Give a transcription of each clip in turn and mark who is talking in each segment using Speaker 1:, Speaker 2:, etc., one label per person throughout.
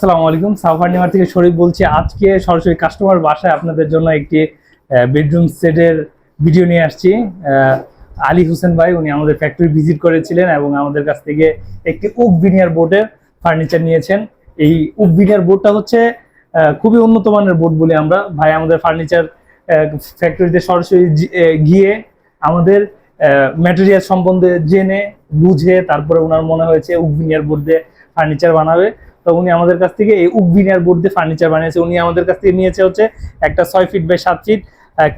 Speaker 1: আসসালামু আলাইকুম। সাফারনিমার থেকে শরীফ বলছি, আজকে সরাসরি কাস্টমার বাসায় আপনাদের জন্য একটি বেডরুম সেটের ভিডিও নিয়ে আসছি। আলী হোসেন ভাই, উনি আমাদের ফ্যাক্টরি ভিজিট করেছিলেন এবং আমাদের কাছ থেকে একটি উক বিনিয়ার বোর্ডের ফার্নিচার নিয়েছেন। এই উক বিনিয়ার বোর্ডটা হচ্ছে খুবই উন্নত মানের বোর্ড বলি আমরা। ভাই, আমাদের ফার্নিচার ফ্যাক্টরিতে সরাসরি গিয়ে আমাদের ম্যাটেরিয়াল সম্বন্ধে জেনে, বুঝে, তারপরে ওনার মনে হয়েছে উক বিনিয়ার বোর্ড দিয়ে ফার্নিচার বানাবে। তো উনি আমাদের কাছ থেকে এই উকভিনিয়ার বোর্ড দিয়ে ফার্নিচার বানিয়েছে। উনি আমাদের কাছ থেকে নিয়েছে হচ্ছে একটা ছয় ফিট বাই সাত ফিট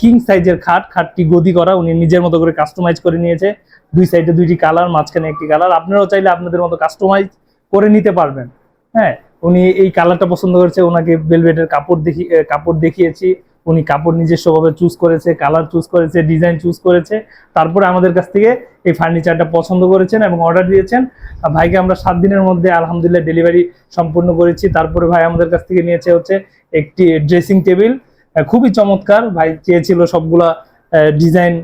Speaker 1: কিং সাইজের খাট। খাটটি গদি করা। উনি নিজের মতো করে কাস্টমাইজ করে নিয়েছে। দুই সাইডে দুইটি কালার মাঝখানে একটি কালার আপনারাও চাইলে আপনাদের মতো কাস্টমাইজ করে নিতে পারবেন। হ্যাঁ উনি এই কালারটা পছন্দ করেছে। ওনাকে বেলভেটের কাপড় দেখি কাপড় দেখিয়েছি। উনি কাপড় নিজস্বভাবে চুজ করেছে কালার চুজ করেছে ডিজাইন চুজ করেছে। তারপরে আমাদের কাছ থেকে এই ফার্নিচারটা পছন্দ করেছেন এবং অর্ডার দিয়েছেন। ভাইকে আমরা সাত দিনের মধ্যে আলহামদুলিল্লাহ ডেলিভারি সম্পূর্ণ করেছি। তারপরে ভাই আমাদের কাছ থেকে নিয়েছে হচ্ছে একটি ড্রেসিং টেবিল খুবই চমৎকার। ভাই চেয়েছিল সবগুলা ডিজাইন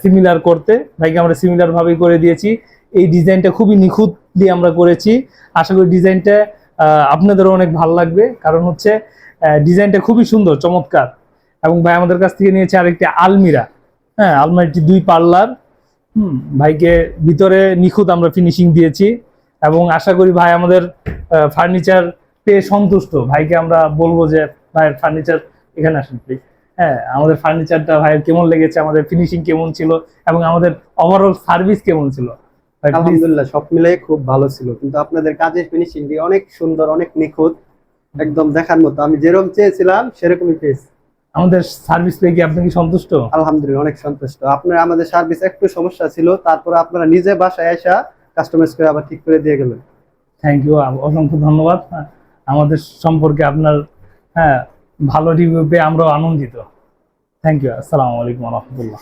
Speaker 1: সিমিলার করতে। ভাইকে আমরা সিমিলার ভাবেই করে দিয়েছি। এই ডিজাইনটা খুবই নিখুঁত দিয়ে আমরা করেছি। আশা করি ডিজাইনটা আপনাদেরও অনেক ভালো লাগবে। কারণ হচ্ছে ডিজাইনটা খুবই সুন্দর, চমৎকার। এবং ভাই আমাদের কাছ থেকে নিয়েছে আরেকটি আলমিরা। হ্যাঁ আলমারিটি দুই পাল্লার। হুম, ভাইকে ভিতরে নিখুঁত আমরা ফিনিশিং দিয়েছি। এবং আশা করি ভাই আমাদের ফার্নিচার পেয়ে সন্তুষ্ট। ভাইকে আমরা বলব যে, ভাইয়ের ফার্নিচার এখানে আসেন প্লিজ হ্যাঁ আমাদের ফার্নিচারটা ভাইয়ের কেমন লেগেছে, আমাদের ফিনিশিং কেমন ছিল, এবং আমাদের ওভারঅল সার্ভিস কেমন ছিল?
Speaker 2: আলহামদুলিল্লাহ, সব মিলাই খুব ভালো ছিল। কিন্তু আপনাদের কাজের ফিনিশিং অনেক সুন্দর, অনেক নিখুঁত। একদম দেখার মতো। আমি যেরকম চেয়েছিলাম, সেরকমই পেয়েছি।
Speaker 1: আমাদের সার্ভিস পেয়ে কি আপনি কি সন্তুষ্ট?
Speaker 2: আলহামদুলিল্লাহ অনেক সন্তুষ্ট। আপনার আমাদের সার্ভিস একটু সমস্যা ছিল তারপরে আপনারা নিজে বাসায় আসা কাস্টমাইজ করে আবার ঠিক করে দিয়ে গেলেন।
Speaker 1: থ্যাংক ইউ অসংখ্য ধন্যবাদ। হ্যাঁ, আমাদের সম্পর্কে আপনার হ্যাঁ ভালো রিভিউ পেয়ে আমরাও আনন্দিত। থ্যাংক ইউ আসসালামু আলাইকুম রহমতুল্লাহ।